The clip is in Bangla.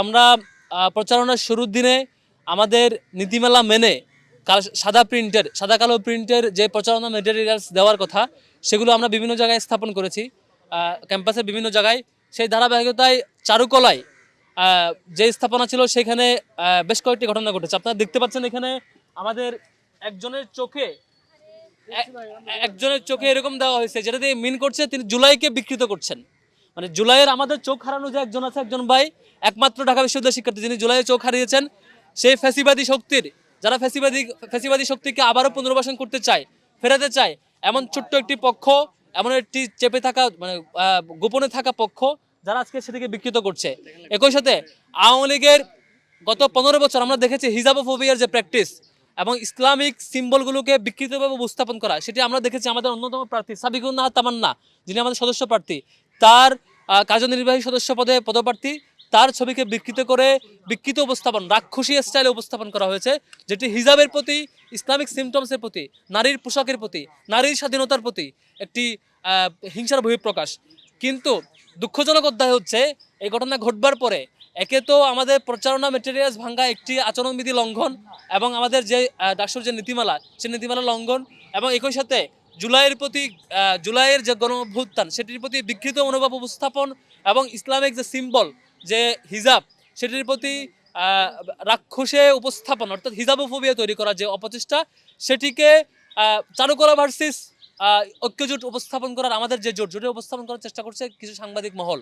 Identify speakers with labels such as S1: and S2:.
S1: আমরা প্রচারণার শুরুর দিনে আমাদের নীতিমালা মেনে সাদা প্রিন্টের সাদা কালো প্রিন্টের যে প্রচারণা মেটেরিয়ালস দেওয়ার কথা, সেগুলো আমরা বিভিন্ন জায়গায় স্থাপন করেছি। ক্যাম্পাসের বিভিন্ন জায়গায়। সেই ধারাবাহিকতায় চারুকলায় যে স্থাপনা ছিল সেখানে বেশ কয়েকটি ঘটনা ঘটেছে। আপনারা দেখতে পাচ্ছেন এখানে আমাদের একজনের চোখে একজনের চোখে এরকম দেওয়া হয়েছে, যেটা দিয়ে মিন করছে তিনি জুলাইকে বিকৃত করছেন। মানে জুলাইয়ের আমাদের চোখ হারানো যে একজন আছে, একজন ভাই, একমাত্র ঢাকা বিশ্ববিদ্যালয়ের শিক্ষার্থী, যিনি জুলাইয়ে চোখ হারিয়েছেন, সেই ফ্যাসিবাদী শক্তির, যারা ফ্যাসিবাদী ফ্যাসিবাদী শক্তিকে আবারও পুনর্বাসন করতে চায়, ফেরাতে চায়, এমন ছোট্ট একটি পক্ষ, এমন একটি চেপে থাকা মানে গোপনে থাকা পক্ষ, যারা আজকে সেদিকে বিকৃত করছে। একই সাথে আওয়ামী লীগের গত পনেরো বছর আমরা দেখেছি হিজাবোফোবিয়ার যে প্র্যাকটিস এবং ইসলামিক সিম্বলগুলোকে বিকৃতভাবে উপস্থাপন করা, সেটি আমরা দেখেছি আমাদের অন্যতম প্রার্থী সাবিকুন্নাহ তামান্না, যিনি আমাদের সদস্য প্রার্থী। তার কার্যনির্বাহী সদস্য পদে পদপ্রার্থী, তার ছবিকে বিকৃত করে বিকৃত উপস্থাপন, রাক্ষসী স্টাইলে উপস্থাপন করা হয়েছে, যেটি হিজাবের প্রতি, ইসলামিক সিমটমসের প্রতি, নারীর পোশাকের প্রতি, নারীর স্বাধীনতার প্রতি একটি হিংসার বহিঃপ্রকাশ। কিন্তু দুঃখজনক অধ্যায় হচ্ছে, এই ঘটনা ঘটবার পরে একে তো আমাদের প্রচারণা মেটেরিয়ালস ভাঙ্গা একটি আচরণবিধি লঙ্ঘন এবং আমাদের যে ডাকসুর যে নীতিমালা, সে নীতিমালা লঙ্ঘন এবং একই সাথে জুলাইয়ের প্রতি জুলাইয়ের যে গণ অভ্যুত্থান সেটির প্রতি বিকৃত মনোভাব উপস্থাপন এবং ইসলামিক যে সিম্বল যে হিজাব, সেটির প্রতি রাক্ষসে উপস্থাপন, অর্থাৎ হিজাবোফোবিয়া তৈরি করা যে অপচেষ্টা, সেটিকে চারুকলা ভার্সিস ঐক্যজোট উপস্থাপন করার আমাদের যে জোট, জোটে উপস্থাপন করার চেষ্টা করছে কিছু সাংবাদিক মহল।